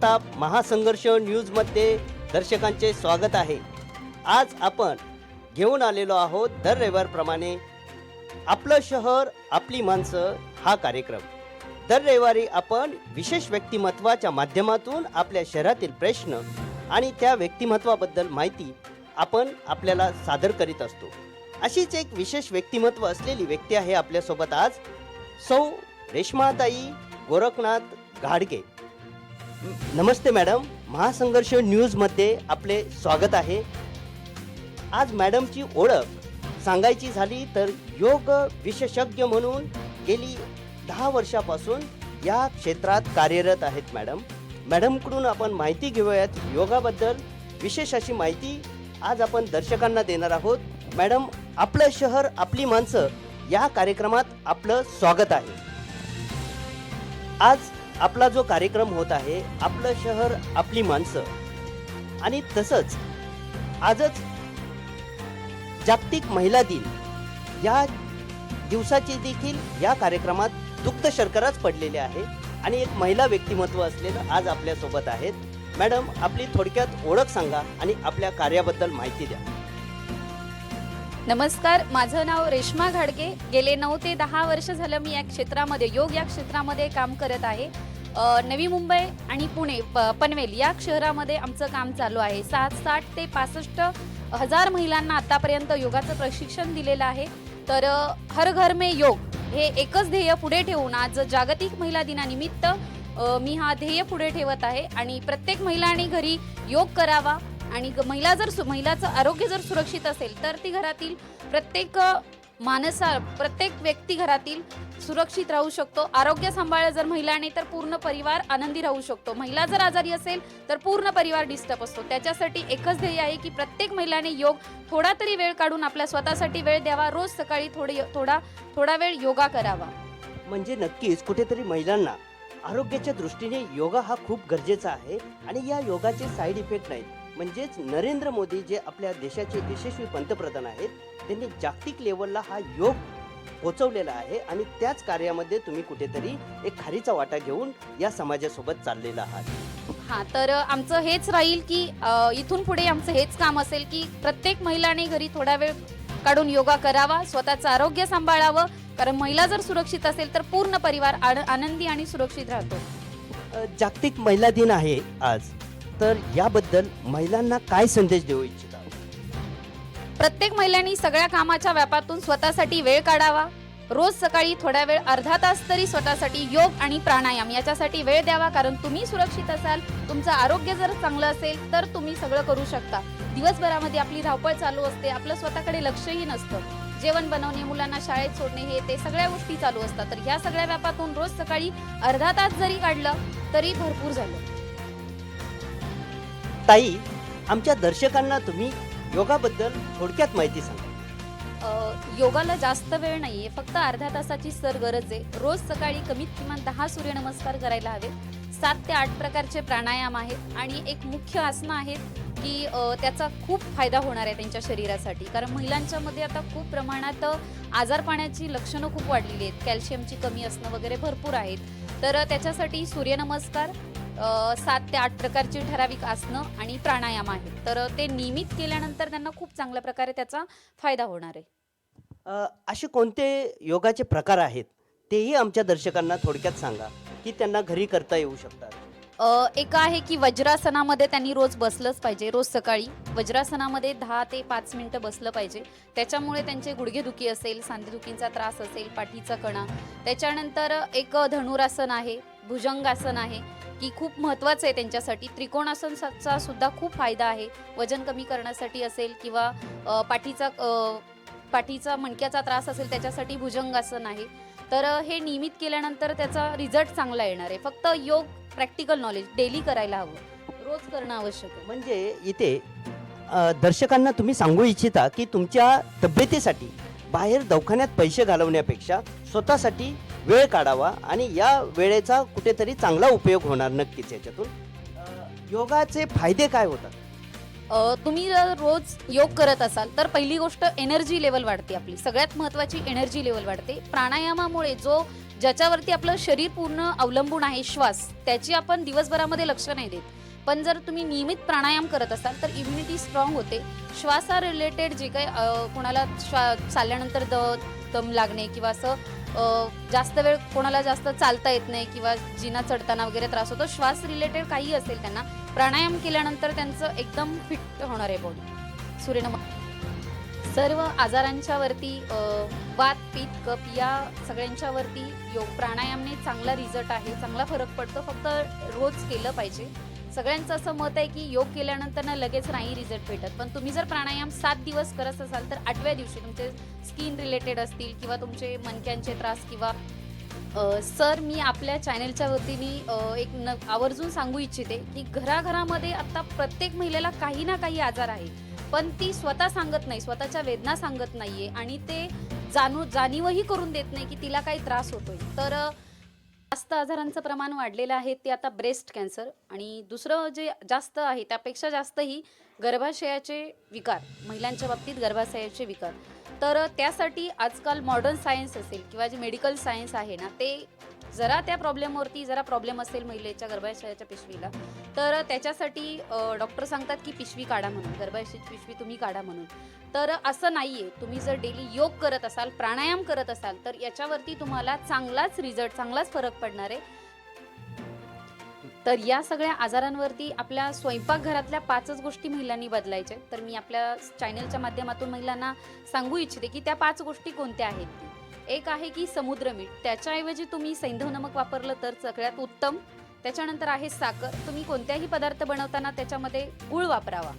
मी जगताप महासंघर्ष न्यूजमध्ये दर्शकांचे स्वागत आहे. आज आपण घेऊन आलेलो आहोत दर रविवारप्रमाणे आपलं शहर आपली माणसं हा कार्यक्रम. दर रविवारी आपण विशेष व्यक्तिमत्वाच्या माध्यमातून आपल्या शहरातील प्रश्न आणि त्या व्यक्तिमत्वाबद्दल माहिती आपण आपल्याला सादर करीत असतो. अशीच एक विशेष व्यक्तिमत्व असलेली व्यक्ती आहे आपल्यासोबत आज सौ रेश्माताई गोरखनाथ घाडगे. नमस्ते मॅडम. महासंघर्ष न्यूजमध्ये आपले स्वागत आहे. आज मॅडमची ओळख सांगायची झाली तर योग विशेषज्ञ म्हणून गेली दहा वर्षापासून या क्षेत्रात कार्यरत आहेत मॅडम. मॅडमकडून आपण माहिती घेऊयात योगाबद्दल. विशेष अशी माहिती आज आपण दर्शकांना देणार आहोत. मॅडम आपलं शहर आपली माणसं या कार्यक्रमात आपलं स्वागत आहे. आज आपला जो कार्यक्रम होत आहे आपलं शहर आपली माणसं. आणि तसंच आजच जागतिक महिला दिन या दिवसाची देखील या कार्यक्रमात दुग्ध शर्कराच पडलेले आहे. आणि एक महिला व्यक्तिमत्व असलेलं आज आपल्यासोबत आहेत. मॅडम आपली थोडक्यात ओळख सांगा आणि आपल्या कार्याबद्दल माहिती द्या. नमस्कार माझं नाव रेश्मा घाडगे. गेले नऊ ते दहा वर्ष झालं मी या क्षेत्रामध्ये योग या क्षेत्रामध्ये काम करत आहे. नवी मुंबई आणि पुणे प पनवेल या शहरामध्ये आमचं काम चालू आहे. सात साठ ते पासष्ट हजार महिलांना आतापर्यंत योगाचं प्रशिक्षण दिलेलं आहे. तर हर घर में योग हे एकच ध्येय पुढे ठेवून आज जागतिक महिला दिनानिमित्त मी हा ध्येय पुढे ठेवत आहे. आणि प्रत्येक महिलाने घरी योग करावा आणि ग- महिला जर सु- महिलाचं आरोग्य जर सुरक्षित असेल तर ती घरातील प्रत्येक माणसा प्रत्येक व्यक्ती घरातील सुरक्षित राहू शकतो. आरोग्य सांभाळलं जर महिलाने तर पूर्ण परिवार आनंदी राहू शकतो. महिला जर आजारी असेल तर पूर्ण परिवार डिस्टर्ब असतो. त्याच्यासाठी एकच ध्येय आहे की प्रत्येक महिलाने योग थोडा तरी वेळ काढून आपल्या स्वतःसाठी वेळ द्यावा. रोज सकाळी थोडे थोडा थोडा वेळ योगा करावा. म्हणजे नक्कीच कुठेतरी महिलांना आरोग्याच्या दृष्टीने योगा हा खूप गरजेचा आहे आणि या योगाचे साईड इफेक्ट नाहीत. म्हणजेच नरेंद्र मोदी जे आपल्या देशाचे यशस्वी पंतप्रधान आहेत त्यांनी जागतिक लेवलला हा योग पोचवलेला आहे आणि त्याच कार्यामध्ये तुम्ही कुठेतरी एक खारीचा वाटा घेऊन या समाजासोबत चाललेला आहात. हा तर आमचं हेच राहील की अ, इथून पुढे आमचं हेच काम असेल की प्रत्येक महिलाने घरी थोडा वेळ काढून योगा करावा स्वतःचं आरोग्य सांभाळावं. कारण महिला जर सुरक्षित असेल तर पूर्ण परिवार आन- आनंदी आणि सुरक्षित राहतो. अ, जागतिक महिला दिन आहे आज. तर याबद्दल महिलांना काय संदेश देऊ इच्छिता? प्रत्येक महिलांनी सगळ्या कामाच्या व्यापातून स्वतःसाठी वेळ काढावा. रोज सकाळी थोड्या वेळ अर्धा तास तरी स्वतःसाठी योग आणि प्राणायाम याच्यासाठी वेळ द्यावा कारण तुम्ही सुरक्षित असाल तुमचं आरोग्य जर चांगलं असेल तर तुम्ही सगळं करू शकता. दिवसभरामध्ये आपली धावपळ चालू असते आपलं स्वतःकडे लक्षही नसतं. जेवण बनवणे मुलांना शाळेत सोडणे हे ते सगळ्या गोष्टी चालू असतात. तर ह्या सगळ्या व्यापातून रोज सकाळी अर्धा तास जरी काढलं तरी भरपूर झालं. ताई आमच्या दर्शकांना तुम्ही योगाबद्दल थोडक्यात माहिती सांगा. अ, योगाला जास्त वेळ नाहीये फक्त अर्ध्या तासाची सर गरज आहे. रोज सकाळी कमीत किमान दहा सूर्यनमस्कार करायला हवे सात ते आठ प्रकारचे प्राणायाम आहेत आणि एक मुख्य आसनं आहेत की अ, त्याचा खूप फायदा होणार आहे त्यांच्या शरीरासाठी. कारण महिलांच्या मध्ये आता खूप प्रमाणात आजार पाण्याची लक्षणं खूप वाढलेली आहेत. कॅल्शियमची कमी असणं वगैरे भरपूर आहेत. तर त्याच्यासाठी सूर्यनमस्कार सात ते आठ प्रकारची ठराविक आसनं आणि प्राणायाम आहेत. तर ते नियमित केल्यानंतर त्यांना खूप चांगल्या प्रकारे त्याचा फायदा होणार आहे. अ, असे कोणते योगाचे प्रकार आहेत तेही आमच्या दर्शकांना थोडक्यात सांगा की त्यांना घरी करता येऊ शकतात. अ, एक आहे की वज्रासनामध्ये त्यांनी रोज बसलंच पाहिजे रोज सकाळी. वज्रासनामध्ये दहा ते पाच मिनिटं बसलं पाहिजे. त्याच्यामुळे त्यांचे गुडघेदुखी असेल सांधेदुखींचा त्रास असेल पाठीचा कणा. त्याच्यानंतर एक धनुरासन आहे भुजंगासन आहे. की खूप महत्त्वाचं आहे त्यांच्यासाठी. त्रिकोणासनचा सुद्धा खूप फायदा आहे. वजन कमी करण्यासाठी असेल किंवा पाठीचा पाठीचा मणक्याचा त्रास असेल त्याच्यासाठी भुजंगासन आहे. तर हे नियमित केल्यानंतर त्याचा रिझल्ट चांगला येणार आहे. फक्त योग प्रॅक्टिकल नॉलेज डेली करायला हवं. रोज करणं आवश्यक आहे. म्हणजे इथे दर्शकांना तुम्ही सांगू इच्छिता की तुमच्या तब्येतीसाठी बाहेर दवाखान्यात पैसे घालवण्यापेक्षा स्वतःसाठी वेळ काढावा आणि या वेळेचा कुठेतरी चांगला उपयोग होणार नक्कीच याच्यातून. योगाचे फायदे काय होतात? तुम्ही जर रोज योग करत असाल तर पहिली गोष्ट एनर्जी लेवल वाढते आपली. सगळ्यात महत्त्वाची एनर्जी लेवल वाढते. प्राणायामामुळे जो ज्याच्यावरती आपलं शरीर पूर्ण अवलंबून आहे श्वास त्याची आपण दिवसभरामध्ये लक्ष नाही देत. पण जर तुम्ही नियमित प्राणायाम करत असाल तर इम्युनिटी स्ट्रॉंग होते. श्वासा रिलेटेड जे काही कोणाला श्वा चालल्यानंतर द दम लागणे किंवा असं जास्त वेळ कोणाला जास्त चालता येत नाही किंवा जिना चढताना वगैरे त्रास होतो. श्वास रिलेटेड काही असेल त्यांना प्राणायाम केल्यानंतर त्यांचं एकदम फिट होणार आहे बॉडी सूर्यनम सर्व आजारांच्यावरती वात पित्त कप या सगळ्यांच्यावरती योग प्राणायामने चांगला रिझल्ट आहे. चांगला फरक पडतो. फक्त रोज केलं पाहिजे. सगळ्यांचं असं मत आहे की योग केल्यानंतर ना लगेच नाही रिझल्ट भेटत. पण तुम्ही जर प्राणायाम सात दिवस करत असाल तर आठव्या दिवशी तुमचे स्किन रिलेटेड असतील किंवा तुमचे मनक्यांचे त्रास किंवा सर मी आपल्या चॅनलच्या वतीने एक न आवर्जून सांगू इच्छिते की घराघरामध्ये आता प्रत्येक महिलेला काही ना काही आजार आहे. पण ती स्वतः सांगत नाही स्वतःच्या वेदना सांगत नाहीये आणि ते जाणू जाणीवही करून देत नाही की तिला काही त्रास होतोय. तर जास्त आजारांचं प्रमाण वाढलेलं आहे ते आता ब्रेस्ट कॅन्सर आणि दुसरं जे जास्त आहे त्यापेक्षा जास्तही गर्भाशयाचे विकार महिलांच्या बाबतीत गर्भाशयाचे विकार. तर त्यासाठी आजकाल मॉडर्न सायन्स असेल किंवा जे मेडिकल सायन्स आहे ना ते जरा त्या प्रॉब्लेमवरती जरा प्रॉब्लेम असेल महिलेच्या गर्भाशयाच्या पिशवीला तर त्याच्यासाठी डॉक्टर सांगतात की पिशवी काढा म्हणून गर्भाशयाची पिशवी तुम्ही काढा म्हणून. तर असं नाही आहे तुम्ही जर डेली योग करत असाल प्राणायाम करत असाल तर याच्यावरती तुम्हाला चांगलाच रिझल्ट चांगलाच फरक पडणार आहे. तर या सगळ्या आजारांवरती आपल्या स्वयंपाकघरातल्या पाचच गोष्टी महिलांनी बदलायच्या तर मी आपल्या चॅनलच्या माध्यमातून महिलांना सांगू इच्छिते की त्या पाच गोष्टी कोणत्या आहेत? एक आहे की समुद्र मीठ. त्याच्याऐवजी तुम्ही सैंधव नमक वापरलं तर सगळ्यात उत्तम. त्याच्यानंतर आहे साखर. तुम्ही कोणत्याही पदार्थ बनवताना त्याच्यामध्ये गुळ वापरावा.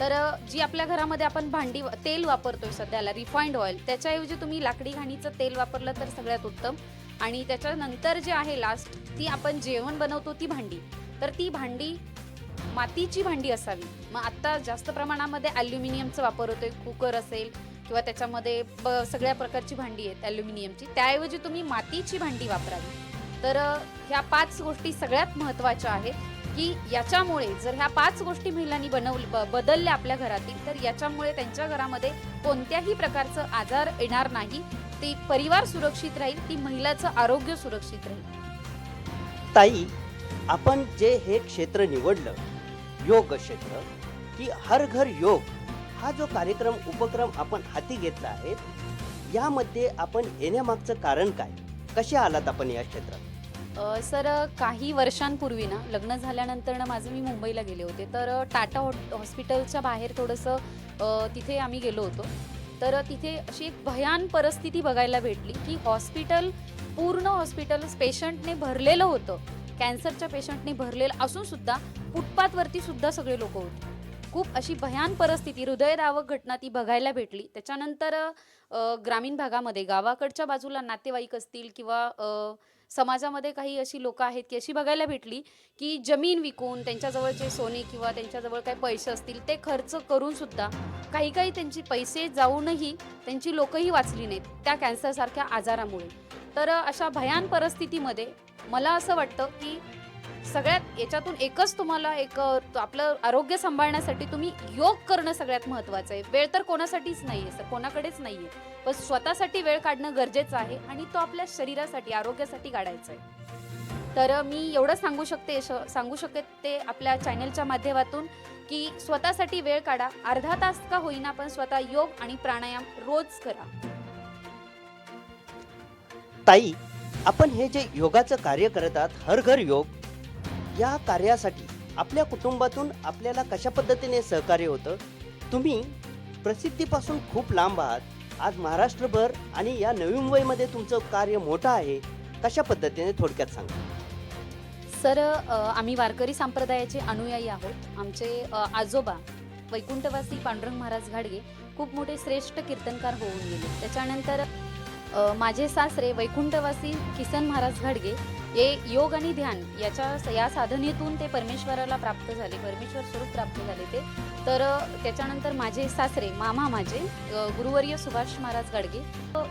तर जी आपल्या घरामध्ये आपण भांडी तेल वापरतोय सध्याला रिफाईंड ऑइल त्याच्याऐवजी तुम्ही लाकडी घाणीचं तेल वापरलं तर सगळ्यात उत्तम. आणि त्याच्यानंतर जे आहे लास्ट ती आपण जेवण बनवतो ती भांडी. तर ती भांडी मातीची भांडी असावी. मग आत्ता जास्त प्रमाणामध्ये ॲल्युमिनियमचा वापर होतोय. कुकर असेल किंवा त्याच्यामध्ये ब सगळ्या प्रकारची भांडी आहेत ॲल्युमिनियमची त्याऐवजी तुम्ही मातीची भांडी वापरावी. तर ह्या पाच गोष्टी सगळ्यात महत्त्वाच्या आहेत की याच्यामुळे जर ह्या पाच गोष्टी महिलांनी बनवल ब- बदलल्या आपल्या घरातील तर याच्यामुळे त्यांच्या घरामध्ये कोणत्याही प्रकारचं आजार येणार नाही. ते परिवार सुरक्षित राहील ती महिलाचं आरोग्य सुरक्षित राहील. ताई आपण जे हे क्षेत्र निवडलं योग क्षेत्र की हर घर योग हा जो कार्यक्रम उपक्रम आपण हाती घेतला आहे यामध्ये आपण येण्यामागचं कारण काय? कसे आलात आपण या क्षेत्रात? सर काही वर्षांपूर्वी ना लग्न झाल्यानंतर ना माझं मी मुंबईला गेले होते. तर टाटा हॉट हॉस्पिटलच्या बाहेर थोडंसं तिथे आम्ही गेलो होतो. तर तिथे अशी एक भयान परिस्थिती बघायला भेटली की हॉस्पिटल पूर्ण हॉस्पिटल पेशंटने भरलेलं होतं. कॅन्सरच्या पेशंटने भरलेलं असून सुद्धा फुटपाथवरती सुद्धा सगळे लोक होते. खूप अशी भयान परिस्थिती हृदयदावक घटना ती बघायला भेटली. त्याच्यानंतर ग्रामीण भागामध्ये गावाकडच्या बाजूला नातेवाईक असतील किंवा समाजामध्ये काही अशी लोक आहेत की अशी बघायला भेटली की जमीन विकून त्यांच्याजवळ जे सोने किंवा त्यांच्याजवळ काही पैसे असतील ते खर्च करून सुद्धा काही काही त्यांची पैसे जाऊनही त्यांची लोकही वाचली नाहीत त्या कॅन्सरसारख्या आजारामुळे. तर अशा भयान परिस्थितीमध्ये मला असं वाटतं की सगळ्यात याच्यातून एकच तुम्हाला एक आपलं आरोग्य सांभाळण्यासाठी तुम्ही योग करणं सगळ्यात महत्त्वाचं आहे. वेळ तर कोणासाठीच नाही आहे सर कोणाकडेच नाही आहे पण स्वतःसाठी वेळ काढणं गरजेचं आहे आणि तो आपल्या शरीरासाठी आरोग्यासाठी काढायचा आहे. तर मी एवढं सांगू शकते सांगू शकते आपल्या चॅनलच्या माध्यमातून की स्वतःसाठी वेळ काढा. अर्धा तास का होईना पण स्वतः योग आणि प्राणायाम रोज करा. ताई आपण हे जे योगाचं कार्य करत आहात हर घर योग या कार्यासाठी आपल्या कुटुंबातून आपल्याला कशा पद्धतीने सहकार्य होतं? तुम्ही प्रसिद्धीपासून खूप लांब आहात. आज महाराष्ट्रभर आणि या नवी मुंबईमध्ये तुमचं कार्य मोठं आहे. कशा पद्धतीने थोडक्यात सांगा? सर आम्ही वारकरी संप्रदायाचे अनुयायी आहोत. आमचे आजोबा वैकुंठवासी पांडुरंग महाराज घाडगे खूप मोठे श्रेष्ठ कीर्तनकार होऊन गेले. त्याच्यानंतर माझे सासरे वैकुंठवासी किसन महाराज घाडगे हे योग आणि ध्यान याच्या या साधनेतून ते परमेश्वराला प्राप्त झाले परमेश्वर स्वरूप प्राप्त झाले ते. तर त्याच्यानंतर माझे सासरे मामा माझे गुरुवर्य सुभाष महाराज गाडगे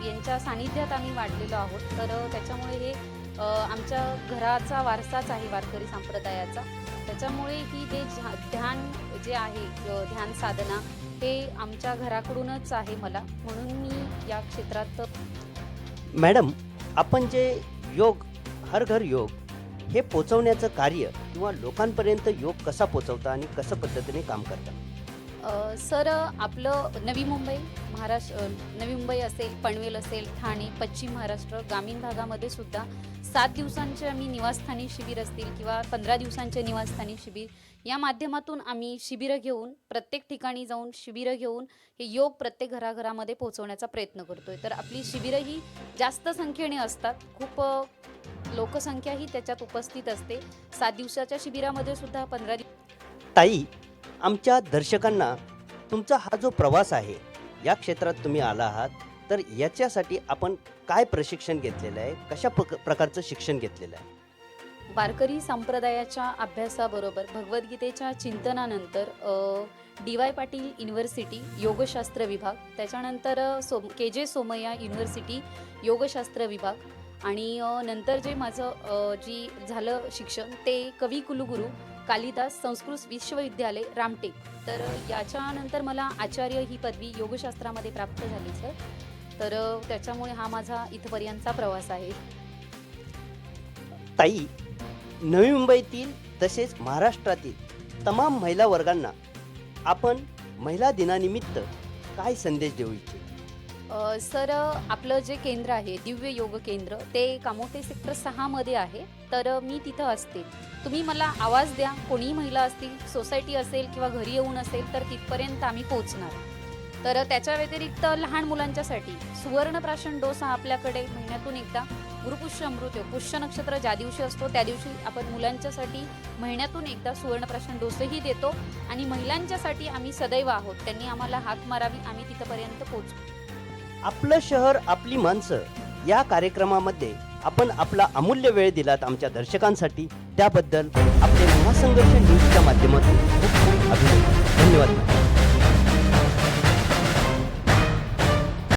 यांच्या सानिध्यात आम्ही वाढलेलो आहोत. तर त्याच्यामुळे हे आमच्या घराचा वारसाच आहे वारकरी संप्रदायाचा. त्याच्यामुळे ही जे झा- ध्यान जे आहे ध्यान साधना हे आमच्या घराकडूनच आहे मला. म्हणून मी या क्षेत्रात मॅडम आपण जे योग हर घर योग हे पोचवण्याचं कार्य किंवा लोकांपर्यंत योग कसा पोचवता आणि कसं पद्धतीने काम करता? सर आपलं नवी मुंबई महाराष्ट्र नवी मुंबई असेल पनवेल असेल ठाणे पश्चिम महाराष्ट्र ग्रामीण भागामध्ये सुद्धा सात दिवसांचे आम्ही निवासस्थानी शिबिर असतील किंवा पंधरा दिवसांचे निवासस्थानी शिबिर या माध्यमातून आम्ही शिबिरं घेऊन प्रत्येक ठिकाणी जाऊन शिबिरं घेऊन हे योग प्रत्येक घराघरामध्ये पोहोचवण्याचा प्रयत्न करतोय. तर आपली शिबिरं ही जास्त संख्येने असतात. खूप लोकसंख्याही त्याच्यात उपस्थित असते. सात दिवसाच्या शिबिरामध्ये सुद्धा पंधरा ताई आमच्या दर्शकांना तुमचा हा जो प्रवास आहे या क्षेत्रात तुम्ही आला आहात तर याच्यासाठी आपण काय प्रशिक्षण घेतलेलं आहे? कशा प्रक प्रकारचं शिक्षण घेतलेलं आहे? वारकरी संप्रदायाच्या अभ्यासाबरोबर भगवद्गीतेच्या चिंतनानंतर डी वाय पाटील युनिव्हर्सिटी योगशास्त्र विभाग त्याच्यानंतर सोम सो के जे सोमय्या युनिव्हर्सिटी योगशास्त्र विभाग आणि नंतर जे माझं जी झालं शिक्षण ते कवी कुलगुरू कालिदास संस्कृत विश्वविद्यालय रामटेक. तर याच्यानंतर मला आचार्य ही पदवी योगशास्त्रामध्ये प्राप्त झाली सर. तर त्याच्यामुळे हा माझा इथपर्यंतचा प्रवास आहे. ताई नवी मुंबईतील तसेच महाराष्ट्रातील तमाम महिला वर्गांना आपण महिला दिनानिमित्त काय संदेश देऊ इच्छितो? सर आपलं जे केंद्र आहे दिव्य योग केंद्र ते कामोटे सेक्टर सहामध्ये आहे. तर मी तिथं असते. तुम्ही मला आवाज द्या. कोणीही महिला असतील सोसायटी असेल किंवा घरी येऊन असेल तर तिथपर्यंत आम्ही पोहोचणार. तर त्याच्या व्यतिरिक्त लहान मुलांच्यासाठी सुवर्णप्राशन डोस हा आपल्याकडे महिन्यातून एकदा. गुरुपुष्य अमृत योग, पुष्य नक्षत्र ज्या दिवशी असतो त्या दिवशी आपण मुलांच्यासाठी महिन्यातून एकदा सुवर्णप्राशन डोसही देतो. आणि महिलांच्यासाठी आम्ही सदैव आहोत. त्यांनी आम्हाला हाक मारावी आम्ही तिथपर्यंत पोहोचू. आपलं शहर आपली माणसं या कार्यक्रमामध्ये आपण आपला अमूल्य वेळ दिलात आमच्या दर्शकांसाठी. त्याबद्दल आपले महासंघर्ष न्यूजच्या माध्यमातून खूप खूप अभिनंदन. धन्यवाद.